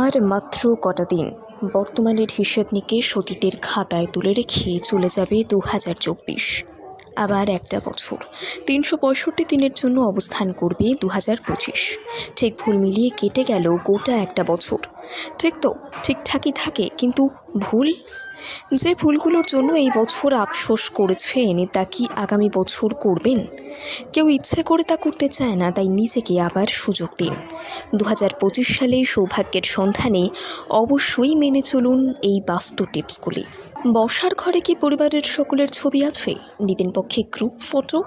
আর মাত্র কটা দিন, বর্তমানের হিসেব নিকেশ অতীতের খাতায় তুলে রেখে চলে যাবে দু হাজার চব্বিশ। আবার একটা বছর, তিনশো পঁয়ষট্টি দিনের জন্য অবস্থান করবে দু হাজার পঁচিশ। ঠিক ভুল মিলিয়ে কেটে গেল গোটা একটা বছর। ঠিক তো, ঠিকঠাকই থাকে, কিন্তু ভুল? যে ভুলগুলোর জন্য এই বছর আফসোস করেছেন তা কি আগামী বছর করবেন? কেউ ইচ্ছে করে তা করতে চায় না, তাই নিজেকে আবার সুযোগ দিন। দু হাজার পঁচিশ সালে সৌভাগ্যের সন্ধানে অবশ্যই মেনে চলুন এই বাস্তু টিপসগুলি। বসার ঘরে কি পরিবারের সকলের ছবি আছে? নিতেন পক্ষে গ্রুপ ফটো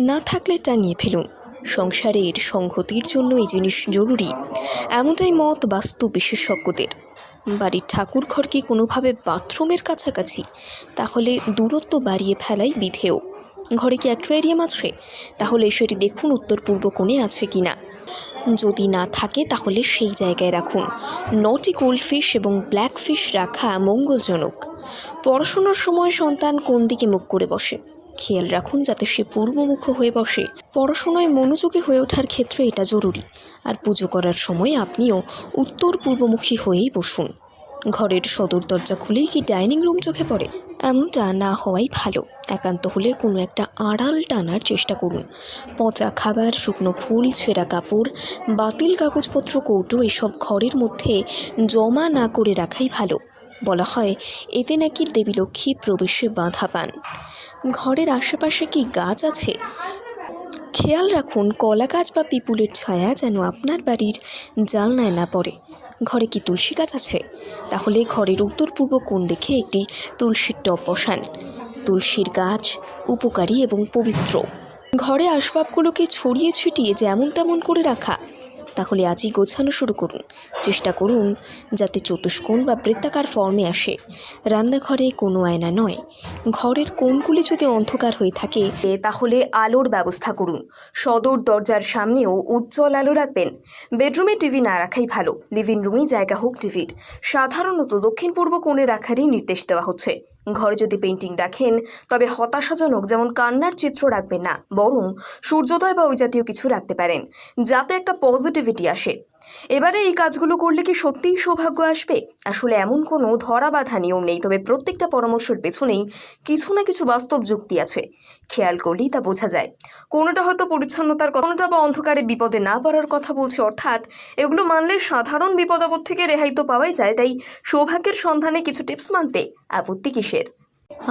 না থাকলে টাঙিয়ে ফেলুন। সংসারের সংহতির জন্য এই জিনিস জরুরি। এমনটাই মত বাস্তু বিশেষজ্ঞদের। বাড়ির ঠাকুর ঘর কি কোনোভাবে বাথরুমের কাছাকাছি? তাহলে দূরত্ব বাড়িয়ে ফেলাই বিধেয়। ঘরে কি অ্যাকোয়ারিয়াম আছে? তাহলে সেটি দেখুন উত্তর পূর্ব কোণে আছে কি না যদি না থাকে, তাহলে সেই জায়গায় রাখুন। নটি গোল্ডফিশ এবং ব্ল্যাক ফিশ রাখা মঙ্গলজনক। পড়াশোনার সময় সন্তান কোন দিকে মুখ করে বসে? খেয়াল রাখুন যাতে সে পূর্বমুখ হয়ে বসে। পড়াশোনায় মনোযোগী হয়ে ওঠার ক্ষেত্রে এটা জরুরি। আর পুজো করার সময় আপনিও উত্তর পূর্বমুখী হয়েই বসুন। ঘরের সদর দরজা খুলেই কি ডাইনিং রুম চোখে পড়ে? এমনটা না হওয়াই ভালো। একান্ত হলে কোনো একটা আড়াল টানার চেষ্টা করুন। পচা খাবার, শুকনো ফুল, ছেঁড়া কাপড়, বাতিল কাগজপত্র, কৌটো, এসব ঘরের মধ্যে জমা না করে রাখাই ভালো। বলা হয়, এতে নাকি দেবী লক্ষ্মী প্রবেশে বাধা পান। ঘরের আশেপাশে কি গাছ আছে? খেয়াল রাখুন, কলা গাছ বা পিপুলের ছায়া যেন আপনার বাড়ির জালনায় না পড়ে। ঘরে কি তুলসী গাছ আছে? তাহলে ঘরের উত্তর পূর্ব কোণ দেখে একটি তুলসীর টব বসান। তুলসীর গাছ উপকারী এবং পবিত্র। ঘরে আসবাবগুলোকে ছড়িয়ে ছিটিয়ে যেমন তেমন করে রাখা। তাহলে আজই গোছানো শুরু করুন। চেষ্টা করুন যাতে চতুষ্কোণ বা বৃত্তাকার ফর্মে আসে। রান্নাঘরে কোনো আয়না নয়। ঘরের কোণগুলি যদি অন্ধকার হয়ে থাকে, তাহলে আলোর ব্যবস্থা করুন। সদর দরজার সামনেও উজ্জ্বল আলো রাখবেন। বেডরুমে টিভি না রাখাই ভালো। লিভিং রুমেই জায়গা হোক টিভির। সাধারণত দক্ষিণ পূর্ব কোণে রাখারই নির্দেশ দেওয়া হচ্ছে। ঘরে যদি পেন্টিং রাখেন, তবে হতাশাজনক যেমন কান্নার চিত্র রাখবেন না, বরং সূর্যোদয় বা ওই জাতীয় কিছু রাখতে পারেন, যাতে একটা পজিটিভিটি আসে। এবারে এই কাজগুলো করলে কি সত্যিই সৌভাগ্য আসবে? আসলে এমন কোনো ধরা বাঁধা নিয়ম নেই, তবে প্রত্যেকটা পরামর্শের পেছনেই কিছু না কিছু বাস্তব যুক্তি আছে। খেয়াল করলেই তা বোঝা যায়। কোনোটা হয়তো পরিচ্ছন্নতার কোনোটা বা অন্ধকারে বিপদে না পড়ার কথা বলছে, অর্থাৎ এগুলো মানলে সাধারণ বিপদাপদ থেকে রেহাই তো পাওয়াই যায়, তাই সৌভাগ্যের সন্ধানে কিছু টিপস মানতে আপত্তি কিসের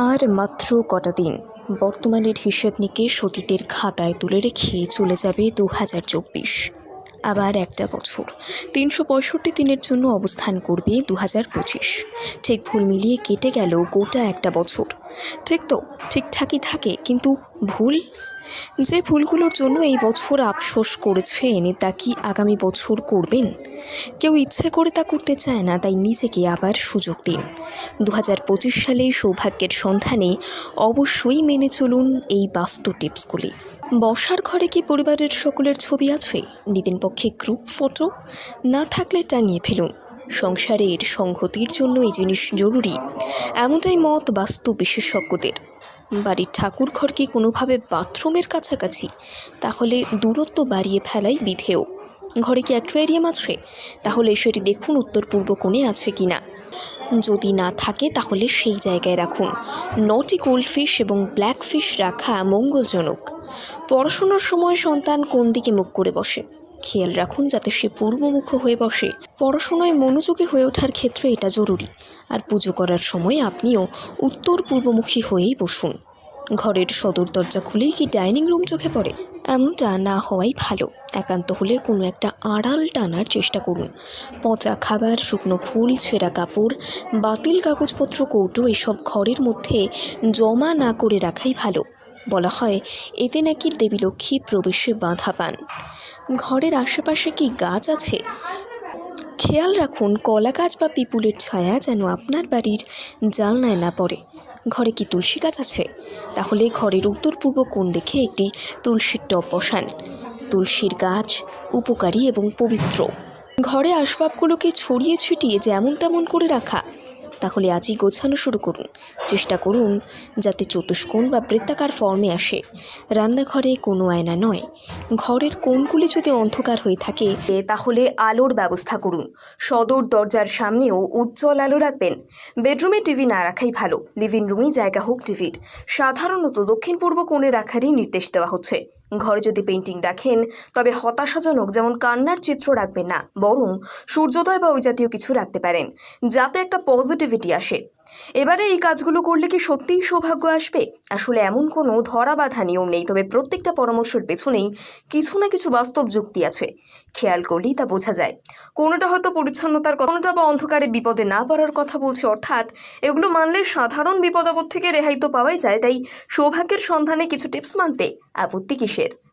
আর মাত্র কটা দিন, বর্তমানের হিসেব নিকেশ অতীতের খাতায় তুলে রেখে চলে যাবে দু হাজার চব্বিশ। আবার একটা বছর, তিনশো পঁয়ষট্টি দিনের জন্য অবস্থান করবে দু হাজার পঁচিশ। ঠিক ভুল মিলিয়ে কেটে গেল গোটা একটা বছর। ঠিক তো, ঠিকঠাকই থাকে, কিন্তু ভুল যে ভুলগুলোর জন্য এই বছর আফসোস করেছেন তা কি আগামী বছর করবেন? কেউ ইচ্ছে করে তা করতে চায় না, তাই নিজেকে আবার সুযোগ দিন। দু হাজার পঁচিশ সালে সৌভাগ্যের সন্ধানে অবশ্যই মেনে চলুন এই বাস্তু টিপসগুলি। বসার ঘরে কি পরিবারের সকলের ছবি আছে? নিতেন পক্ষে গ্রুপ ফটো না থাকলে টাঙিয়ে ফেলুন। সংসারের সংহতির জন্য এই জিনিস জরুরি। এমনটাই মত বাস্তু বিশেষজ্ঞদের। বাড়ির ঠাকুর ঘর কি কোনোভাবে বাথরুমের কাছাকাছি? তাহলে দূরত্ব বাড়িয়ে ফেলাই বিধেয়। ঘরে কি অ্যাকোয়ারিয়াম আছে? তাহলে সেটি দেখুন উত্তর পূর্ব কোণে আছে কি না। যদি না থাকে, তাহলে সেই জায়গায় রাখুন। নটি গোল্ডফিশ এবং ব্ল্যাক ফিশ রাখা মঙ্গলজনক। পড়াশোনার সময় সন্তান কোন দিকে মুখ করে বসে? খেয়াল রাখুন যাতে সে পূর্বমুখ হয়ে বসে। পড়াশোনায় মনোযোগী হয়ে ওঠার ক্ষেত্রে এটা জরুরি। আর পুজো করার সময় আপনিও উত্তর পূর্বমুখী হয়েই বসুন। ঘরের সদর দরজা খুলেই কি ডাইনিং রুম চোখে পড়ে? এমনটা না হওয়াই ভালো। একান্ত হলে কোনো একটা আড়াল টানার চেষ্টা করুন। পচা খাবার, শুকনো ফুল, ছেঁড়া কাপড়, বাতিল কাগজপত্র, কৌটো এসব ঘরের মধ্যে জমা না করে রাখাই ভালো। বলা হয়, এতে নাকি দেবী লক্ষ্মী প্রবেশে বাধা পান। ঘরের আশেপাশে কি গাছ আছে? খেয়াল রাখুন, কলা গাছ বা পিপুলের ছায়া যেন আপনার বাড়ির জালনায় না পড়ে। ঘরে কি তুলসী গাছ আছে? তাহলে ঘরের উত্তর পূর্ব কোণ দেখে একটি তুলসীর টব বসান। তুলসীর গাছ উপকারী এবং পবিত্র। ঘরে আসবাবগুলোকে ছড়িয়ে ছিটিয়ে যেমন তেমন করে রাখা। তাহলে আজই গোছানো শুরু করুন। চেষ্টা করুন যাতে চতুষ্কোণ বা বৃত্তাকার ফর্মে আসে। রান্নাঘরে কোনো আয়না নয়। ঘরের কোণগুলি যদি অন্ধকার হয়ে থাকে তাহলে আলোর ব্যবস্থা করুন। সদর দরজার সামনেও উজ্জ্বল আলো রাখবেন। বেডরুমে টিভি না রাখাই ভালো। লিভিং রুমেই জায়গা হোক টিভির। সাধারণত দক্ষিণ পূর্ব কোণে রাখারই নির্দেশ দেওয়া হচ্ছে। ঘরে যদি পেন্টিং রাখেন, তবে হতাশাজনক যেমন কান্নার চিত্র রাখবেন না, বরং সূর্যোদয় বা ওই জাতীয় কিছু রাখতে পারেন, যাতে একটা পজিটিভিটি আসে। এবারে এই কাজগুলো করলে কি সত্যিই সৌভাগ্য আসবে? আসলে এমন কোনো ধরা বাঁধা নিয়ম নেই, তবে প্রত্যেকটা পরামর্শের পেছনেই কিছু না কিছু বাস্তব যুক্তি আছে। খেয়াল করলেই তা বোঝা যায়। কোনোটা হয়তো পরিচ্ছন্নতার কোনোটা বা অন্ধকারে বিপদে না পড়ার কথা বলছে, অর্থাৎ এগুলো মানলে সাধারণ বিপদাপদ থেকে রেহাই তো পাওয়াই যায়, তাই সৌভাগ্যের সন্ধানে কিছু টিপস মানতে আপত্তি কিসের? kid.